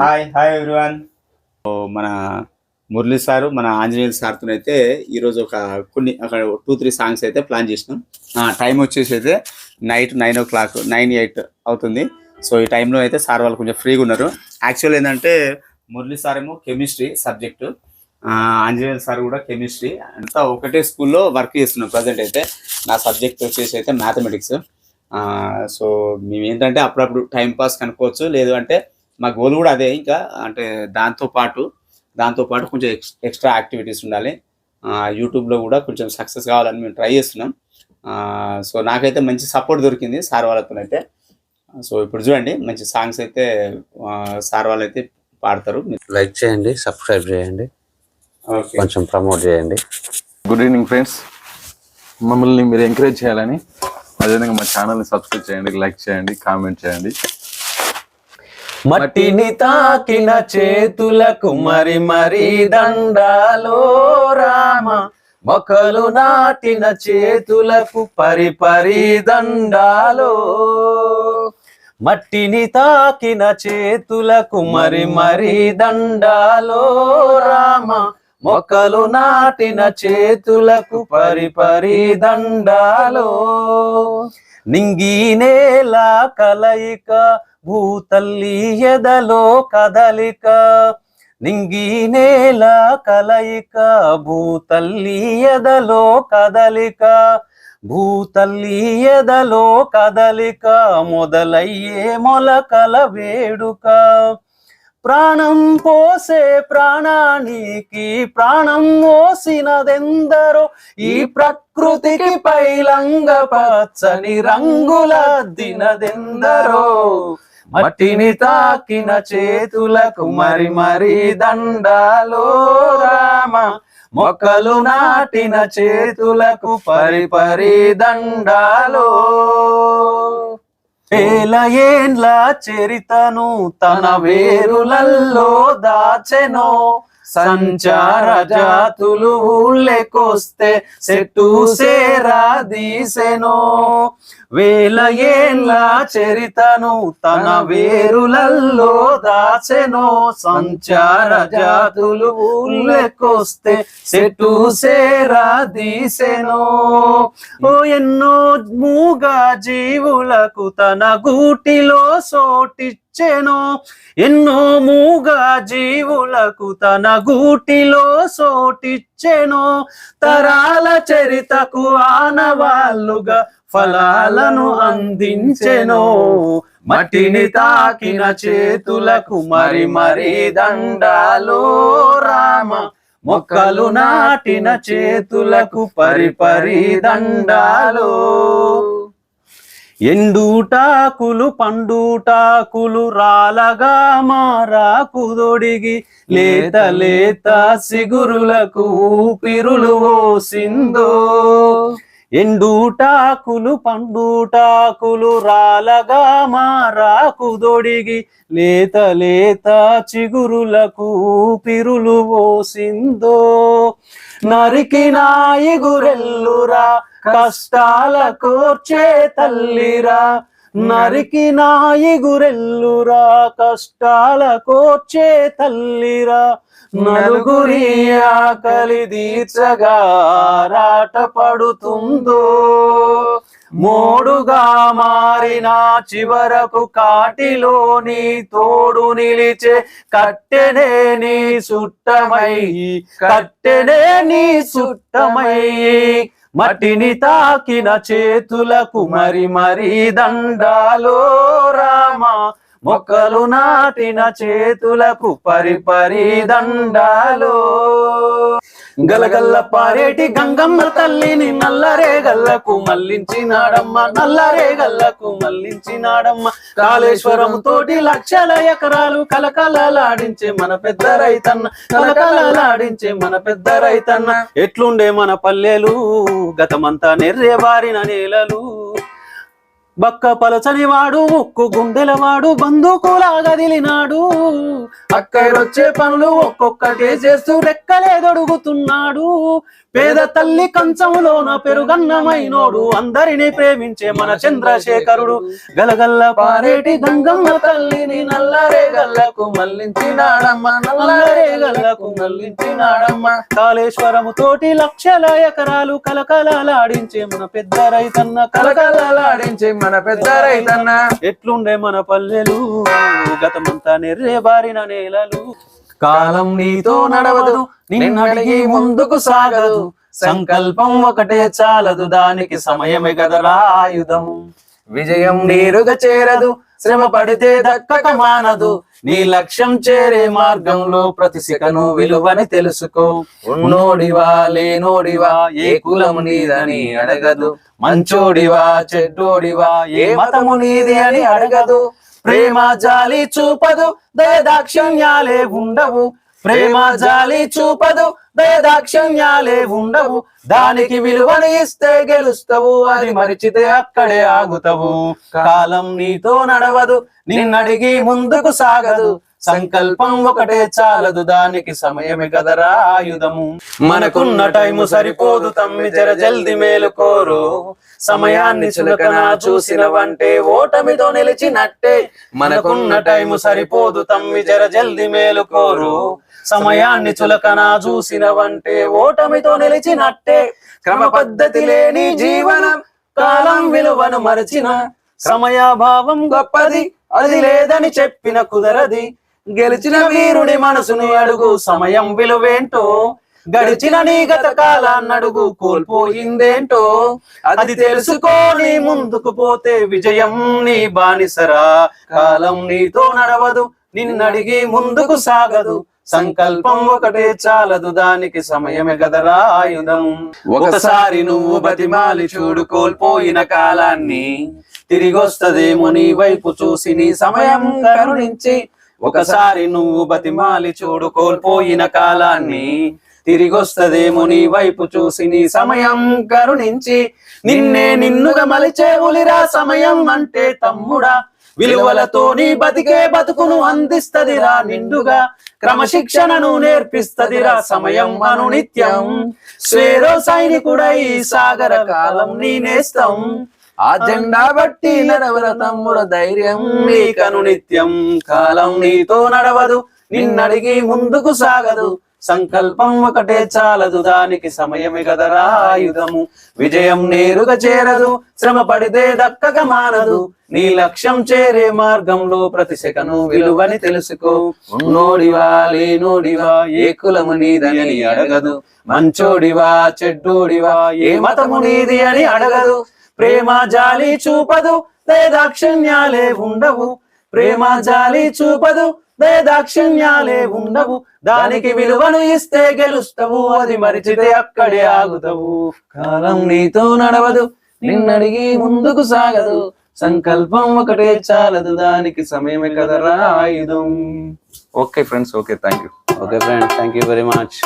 Hi hi everyone మన Murali sir మన ఆంజనేయుల సార్తో అయితే ఈరోజు ఒక కొన్ని అక్కడ టూ త్రీ సాంగ్స్ అయితే ప్లాన్ చేసినాం. టైం వచ్చేసి అయితే night nine o'clock nine eight అవుతుంది. సో ఈ టైంలో అయితే సార్ వాళ్ళు కొంచెం ఫ్రీగా ఉన్నారు. యాక్చువల్ ఏంటంటే మురళి సార్ ఏమో కెమిస్ట్రీ సబ్జెక్టు ఆంజనేయుల సార్ కూడా కెమిస్ట్రీ అంతా ఒకటే స్కూల్లో వర్క్ చేస్తున్నాం ప్రజెంట్ అయితే. నా సబ్జెక్ట్ వచ్చేసి అయితే మ్యాథమెటిక్స్ సో మేము ఏంటంటే అప్పుడప్పుడు టైం పాస్ కనుక్కోవచ్చు. లేదు అంటే మా గోల్ కూడా అదే ఇంకా అంటే దాంతో పాటు దాంతో పాటు కొంచెం ఎక్స్ ఎక్స్ట్రా యాక్టివిటీస్ ఉండాలి. ఆ, యూట్యూబ్లో కూడా కొంచెం సక్సెస్ కావాలని మేము ట్రై చేస్తున్నాం. ఆ, సో నాకైతే మంచి సపోర్ట్ దొరికింది సార్ వాళ్ళతో అయితే. సో ఇప్పుడు చూడండి మంచి సాంగ్స్ అయితే సార్ వాళ్ళు అయితే పాడతారు. లైక్ చేయండి సబ్స్క్రైబ్ చేయండి. ఓకే. కొంచెం ప్రమోట్ చేయండి. Good evening friends. మమ్మల్ని మీరు ఎంకరేజ్ చేయాలని అదేవిధంగా మా ఛానల్ని సబ్స్క్రైబ్ చేయండి లైక్ చేయండి కామెంట్ చేయండి. మట్టిని తాకిన చేతులకు మరి మరి దండాలో రామ. మొక్కలు నాటిన చేతులకు పరి పరి దండాలో. మట్టిని తాకిన చేతులకు మరి మరి దండాలో రామ. మొక్కలు నాటిన చేతులకు పరి పరి దండాలో. నింగి నేల కలయిక భూతల్లి ఎదలో కదలిక నింగి నేల కలయిక భూతల్లి ఎదలో కదలిక భూతల్లి ఎదలో కదలిక మొదలయ్యే మొలకల వేడుక. ప్రాణం పోసే ప్రాణానికి ప్రాణం మోసినదెందరో ఈ ప్రకృతికి పైలంగ పచ్చని రంగుల దినదెందరో మట్టిని తాకిన చేతులకు మరి మరి దండాలో రామ. మొక్కలు నాటిన చేతులకు పరి పరి దండాలో. వేల ఏండ్ల చరితను తన వేరులల్లో దాచెనో. సంచార జాతులు ఊళ్ళెకొస్తే చెట్టు సేరా దీసెనో వేల ఏండ్ల చరితను తన వేరులల్లో దాచెనో. సంచార జాతులు ఊళ్ళెకొస్తే చెట్టు సేరా దీసెనో ఓ ఎన్నో మూగా జీవులకు తన గూటిలో సోటిచ్చెను ఎన్నో మూగా జీవులకు తన గూటిలో సోటిచ్చెను. తరాల చరితకు ఆనవాళ్ళుగా ఫలాలను అందించెను. మట్టిని తాకిన చేతులకు మరి మరి దండాలో రామ. మొక్కలు నాటిన చేతులకు పరి పరి దండాలో. ఎండుటాకులు పండుటాకులు రాలగా మారాకు దొడిగి లేత లేత సిగురులకు ఊపిరులు ఓసిందో ఎండుటాకులు పండుటాకులు రాలగా మారాకు దొడిగి లేత లేత చిగురులకు ఊపిరులు ఓసిందో నరికినాయి గురెల్లురా కష్టాల కోర్చే తల్లిరా నరికిన గురెల్లురా కష్టాల కోర్చే తల్లిరా నలుగురి ఆకలి తీర్చగా రాట పడుతుందో. మోడుగా మారిన చివరకు కాటిలోని తోడు నిలిచే కట్టెనే నీ సుట్టమై కట్టెనే నీ సుట్టమై. మట్టిని తాకిన చేతులకు మరి మరి దండాలో రామ. మొక్కలు నాటిన చేతులకు పరిపరి దండాలో. గలగల్ల పారేటి గంగమ్మ తల్లిని నల్లరే గల్లకు మల్లించినాడమ్మ నల్లరే గల్లకు మల్లించినాడమ్మ కాళేశ్వరం తోటి లక్షల ఎకరాలు కలకలలాడించే మన పెద్ద రైతన్న కలకలలాడించే మన పెద్ద రైతన్న. ఎట్లుండే మన పల్లెలు? గతమంతా నెర్రేబారిన నేలలు. బక్క పలచని వాడు ముక్కు గుండెల వాడు బందూకులా గదిలినాడు అక్కడొచ్చే పనులు ఒక్కొక్కటే చేస్తూ రెక్కలేదొడుగుతున్నాడు. పేద తల్లి కంచములోన పెరుగన్నమైనోడు అందరినీ ప్రేమించే మన చంద్రశేఖరుడు. గలగల్ల పారేటి గంగమ్మ తల్లిని మల్లించినాడమ్మ నల్లరే గల్లకు మల్లించినాడమ్మ కాళేశ్వరము తోటి లక్షల ఎకరాలు కలకలలాడించే మన పెద్ద రైతన్న కలకలలాడించే మన పెద్ద రైతన్న. ఎట్లుండే మన పల్లెలు? గతమంతా నెర్రే బారిన నేలలు. కాలం నీతో నడవదు నిన్నడిగి ముందుకు సాగదు. సంకల్పం ఒకటే చాలదు దానికి సమయమే గదరా ఆయుధం. విజయం నేరుగా చేరదు శ్రమ పడితే దక్కక మానదు. నీ లక్ష్యం చేరే మార్గంలో ప్రతి శిఖను విలువని తెలుసుకో. ఉన్నోడివా లేనోడివా ఏ కులము నీదని అడగదు. మంచోడివా చెడ్డోడివా ఏ మతము నీది అని అడగదు. ప్రేమ జాలి చూపదు దయదాక్షిణ్యాలే ఉండవు. ప్రేమ జాలి చూపదు దయదాక్షిణ్యాలే ఉండవు. దానికి విలువని ఇస్తే గెలుస్తావు అది మరిచితే అక్కడే ఆగుతావు. కాలం నీతో నడవదు నిన్నడిగి ముందుకు సాగదు. సంకల్పం ఒకటే చాలదు దానికి సమయమే కదరా ఆయుధము. మనకున్న టైము సరిపోదు తమ్మి జర జల్ది మేలుకోరు. సమయాన్ని చులకన చూసినవంటే ఓటమితో నిలిచినట్టే. మనకున్న టైము సరిపోదు తమ్మి జర జల్ది మేలుకోరు. సమయాన్ని చులకన చూసినవంటే ఓటమితో నిలిచినట్టే. క్రమ పద్ధతి లేని జీవనం కాలం విలువను మరచిన. సమయాభావం గొప్పది అది లేదని చెప్పిన కుదరది. గెలిచిన వీరుడి మనసుని అడుగు సమయం విలువేంటో? గడిచిన నీ గత కాలాన్నడుగు కోల్పోయిందేంటో? అది తెలుసుకొని ముందుకు పోతే విజయం నీ బానిసరా. కాలం నీతో నడవదు నిన్నడిగి ముందుకు సాగదు. సంకల్పం ఒకటే చాలదు దానికి సమయమే గదరా ఆయుధం. ఒకసారి నువ్వు బతిమాలి చూడు కోల్పోయిన కాలాన్ని. తిరిగొస్తదేమో నీ వైపు చూసి నీ సమయం కరుణించి. ఒకసారి నువ్వు బతిమాలి చూడు కోల్పోయిన కాలాన్ని. తిరిగొస్తదేమో నీ వైపు చూసి నీ సమయం కరుణించి. నిన్నే నిన్నుగా మలిచే ఉలిరా సమయం అంటే తమ్ముడా. విలువలతో నీ బతికే బతుకును అందిస్తదిరా నిండుగా. క్రమశిక్షణను నేర్పిస్తదిరా సమయం అను నిత్యం సైనికుడై సాగర కాలం నీ నేస్తం ఆ జెండా బట్టి నడవర తమ్ముడ ధైర్యం నీకను నిత్యం కాలం నీతో నడవదు నిన్నడిగి ముందుకు సాగదు. సంకల్పం ఒకటే చాలదు దానికి సమయమే కదరా ఆయుధము. విజయం నేరుగా చేరదు శ్రమ పడితే దక్కక మానదు నీ లక్ష్యం చేరే మార్గంలో ప్రతి సెకను విలువని తెలుసుకో. ఉన్నోడివా లేనోడివా ఏ కులము నీదని అడగదు. మంచోడివా చెడ్డోడివా ఏ మతము నీది అని అడగదు. ప్రేమ జాలి చూపదు దాక్షిణ్యాలే ఉండవు. ప్రేమ జాలి చూపదు దయదాక్షిణ్యాలే ఉండవు. దానికి విలువను ఇస్తే గెలుస్తావు. అది మరిచితే అక్కడే ఆగుతావు. కాలం నీతో నడవదు. నిన్నడిగి ముందుకు సాగదు. సంకల్పం ఒకటే చాలదు. దానికి సమయమే కదరా ఆయుధం. Okay friends okay thank you okay friend thank you very much.